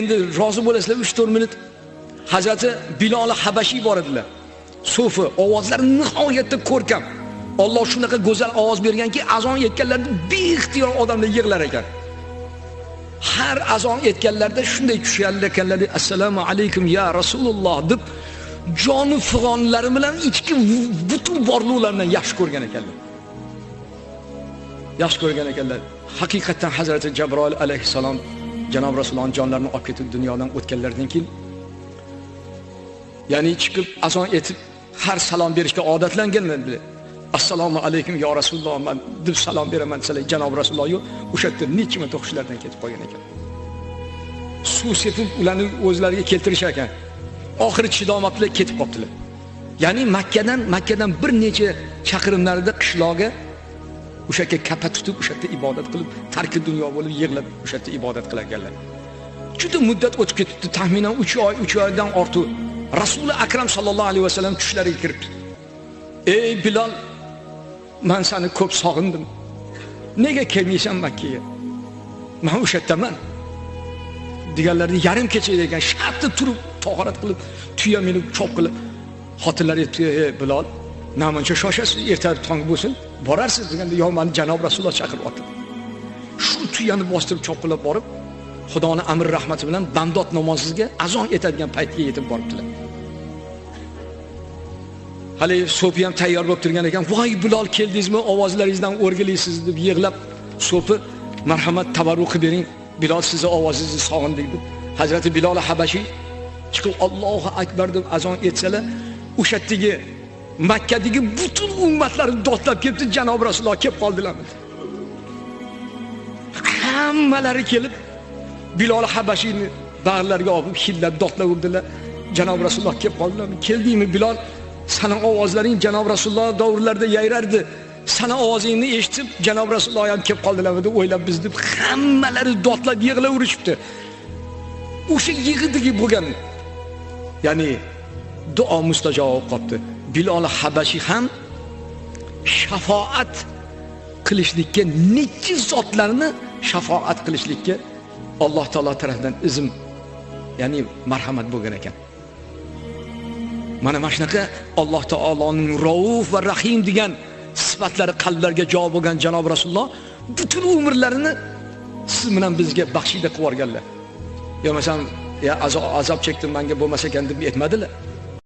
endi rozi bo'lasizlar 3-4 minut. Hazrati bilol habashiy bor edilar. Sufi ovozlari nihoyatda ko'rkam. Alloh shunaqa go'zal ovoz berganki azon yetganlarda beixtiyor odamlar yig'lar ekan. Har azon aytganlarida shunday tushar ekanlar assalomu alaykum ya rasululloh deb joni fig'onlari bilan ichki butun borliqlaridan yaxshi ko'rgan ekanlar. Yaxshi ko'rgan ekanlar. Haqiqatdan hazrati jabroil alayhissalom janob rasulullohni jonlarini olib ketib dunyodan o'tganlaridan keyin ya'ni chiqib azon aytib har salom berishga odatlanganlar assalomu alaykum yo rasululloh man deb salom beraman desalar janob rasululloh yo'q o'sha yerda necha marta hushlardan ketib qolgan ekan. Suv sepib ularni o'zlariga keltirishar ekan. Oxiri chidolmabdilar ketib qolibdilar. Ya'ni makkadan makkadan bir necha chaqirimlarida qishloqga o'sha yerga kapa tutib o'sha yerda ibodat qilib tarki dunyo bo'lib yig'lab o'sha yerda ibodat qilarkanlar juda muddat o'tib ketibdi taxminan uch oy uch oydan ortiq rasuli akram sallallohu alayhi vasallam tushlariga kiribdi ey bilol man seni ko'p sog'indim. Nega kelmaysan makkaga? Man o'sha yerdaman deganlarida yarim kecha ekan shartta turib toharat qilib tuya minib chop qilib xotinlar aytdi ey bilol namuncha shoshasiz erta tong bo'lsin borarsiz deganda yo mani janob rasululloh chaqiryapti shu tuyani bostirib chopqilab borib xudoni amri rahmati bilan bandot namoziga azon etadigan paytga yetib boribdilar. Haligi so'pi ham tayyor bo'lib turgan ekan. Voy bilol keldingizmi? Ovozlaringizdan o'rgilaysiz deb yig'lab so'pi marhamat tabarruk qilib bering. Bilol sizni ovozingizni sog'indik deb hazrati bilol habashiy chiqib allohu akbar deb azon etsalar o'sha yerdagi makkadagi butun ummatlar dodlab kelibdi janob rasululloh kelib qoldilar. Hammalari kelib bilol habashiyni bag'rlariga olib hillab dodlab urdilar. Janob rasululloh kelib qoldilar. Keldingmi bilol? Sani ovozlaring janob rasululloh davrlarida yayrardi. Sani ovozingni eshitib janob rasululloh ham kelib qoldilar deb o'ylab biz deb. Hammalari dodlab yig'laverishibdi o'sha yig'idagi bo'lgan ya'ni duo mustajob bo'lib qolibdi bilol habashiy ham shafoat qilishlikka nechi zotlarni shafoat qilishlikka alloh taolo tarafidan izm ya'ni marhamat bo'lgan ekan. Mana mana shunaqa alloh taoloning rauf va rahim degan sifatlari qalblarga jo bo'lgan janob rasululloh butun umrlarini siz bilan bizga baxshida qilib yuborganlar. Yo masalan ya azob chekdim manga bo'lmas ekan deb aytmadilar.